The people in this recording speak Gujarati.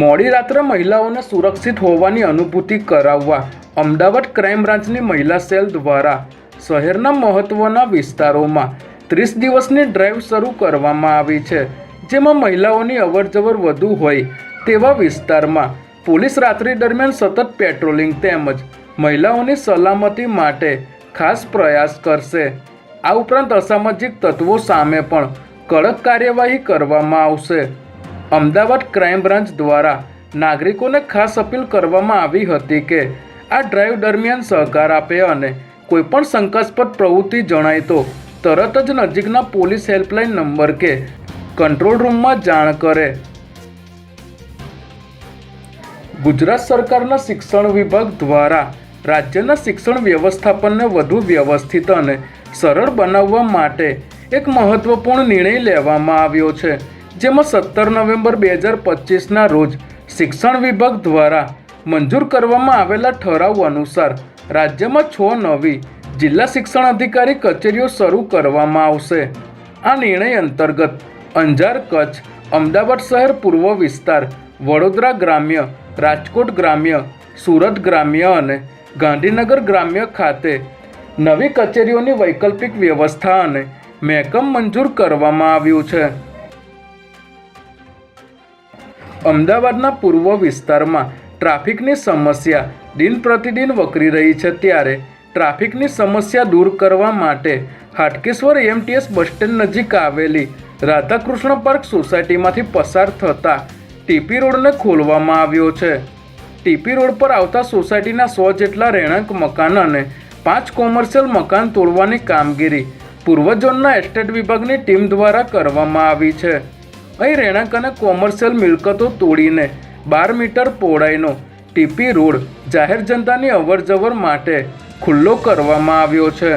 મોડી રાત્રે મહિલાઓને સુરક્ષિત હોવાની અનુભૂતિ કરાવવા અમદાવાદ ક્રાઇમ બ્રાન્ચની મહિલા સેલ દ્વારા શહેરના મહત્ત્વના વિસ્તારોમાં ત્રીસ દિવસની ડ્રાઈવ શરૂ કરવામાં આવી છે, જેમાં મહિલાઓની અવરજવર વધુ હોય તેવા વિસ્તારમાં પોલીસ રાત્રિ દરમિયાન સતત પેટ્રોલિંગ તેમજ મહિલાઓની સલામતી માટે ખાસ પ્રયાસ કરશે. આ ઉપરાંત અસામાજિક તત્વો સામે પણ કડક કાર્યવાહી કરવામાં આવશે. અમદાવાદ ક્રાઇમ બ્રાન્ચ દ્વારા નાગરિકોને ખાસ અપીલ કરવામાં આવી હતી કે આ ડ્રાઈવ દરમિયાન સહકાર આપે અને કોઈપણ શંકાસ્પદ પ્રવૃત્તિ જણાય તો તરત જ નજીકના પોલીસ હેલ્પલાઇન નંબર કે કંટ્રોલ રૂમમાં જાણ કરે. ગુજરાત સરકારના શિક્ષણ વિભાગ દ્વારા રાજ્યના શિક્ષણ વ્યવસ્થાપનને વધુ વ્યવસ્થિત અને સરળ બનાવવા માટે એક મહત્વપૂર્ણ નિર્ણય લેવામાં આવ્યો છે. જેમાં સત્તર નવેમ્બર બે હજાર પચીસના રોજ શિક્ષણ વિભાગ દ્વારા મંજૂર કરવામાં આવેલા ઠરાવ અનુસાર રાજ્યમાં છ નવી જિલ્લા શિક્ષણ અધિકારી કચેરીઓ શરૂ કરવામાં આવશે. આ નિર્ણય અંતર્ગત અંજાર, કચ્છ, અમદાવાદ શહેર, પૂર્વ વિસ્તાર, વડોદરા ગ્રામ્ય, રાજકોટ ગ્રામ્ય, સુરત ગ્રામ્ય અને ગાંધીનગર ગ્રામ્ય ખાતે નવી કચેરીઓની વૈકલ્પિક વ્યવસ્થા અને મહેકમ મંજૂર કરવામાં આવ્યું છે. અમદાવાદના પૂર્વ વિસ્તારમાં ટ્રાફિકની સમસ્યા દિન પ્રતિદિન વકરી રહી છે ત્યારે ટ્રાફિકની સમસ્યા દૂર કરવા માટે હાટકેશ્વર એમટીએસ બસ સ્ટેન્ડ નજીક આવેલી રાધાકૃષ્ણ પાર્ક સોસાયટીમાંથી પસાર થતા ટીપી રોડને ખોલવામાં આવ્યો છે. ટીપી રોડ પર આવતા સોસાયટીના સો જેટલા રહેણાંક મકાન અને પાંચ કોમર્શિયલ મકાન તોડવાની કામગીરી પૂર્વ ઝોનના એસ્ટેટ વિભાગની ટીમ દ્વારા કરવામાં આવી છે. અહીં રહેણાંક અને કોમર્શિયલ મિલકતો તોડીને બાર મીટર પહોળાઈનો ટીપી રોડ જાહેર જનતાની અવરજવર માટે ખુલ્લો કરવામાં આવ્યો છે.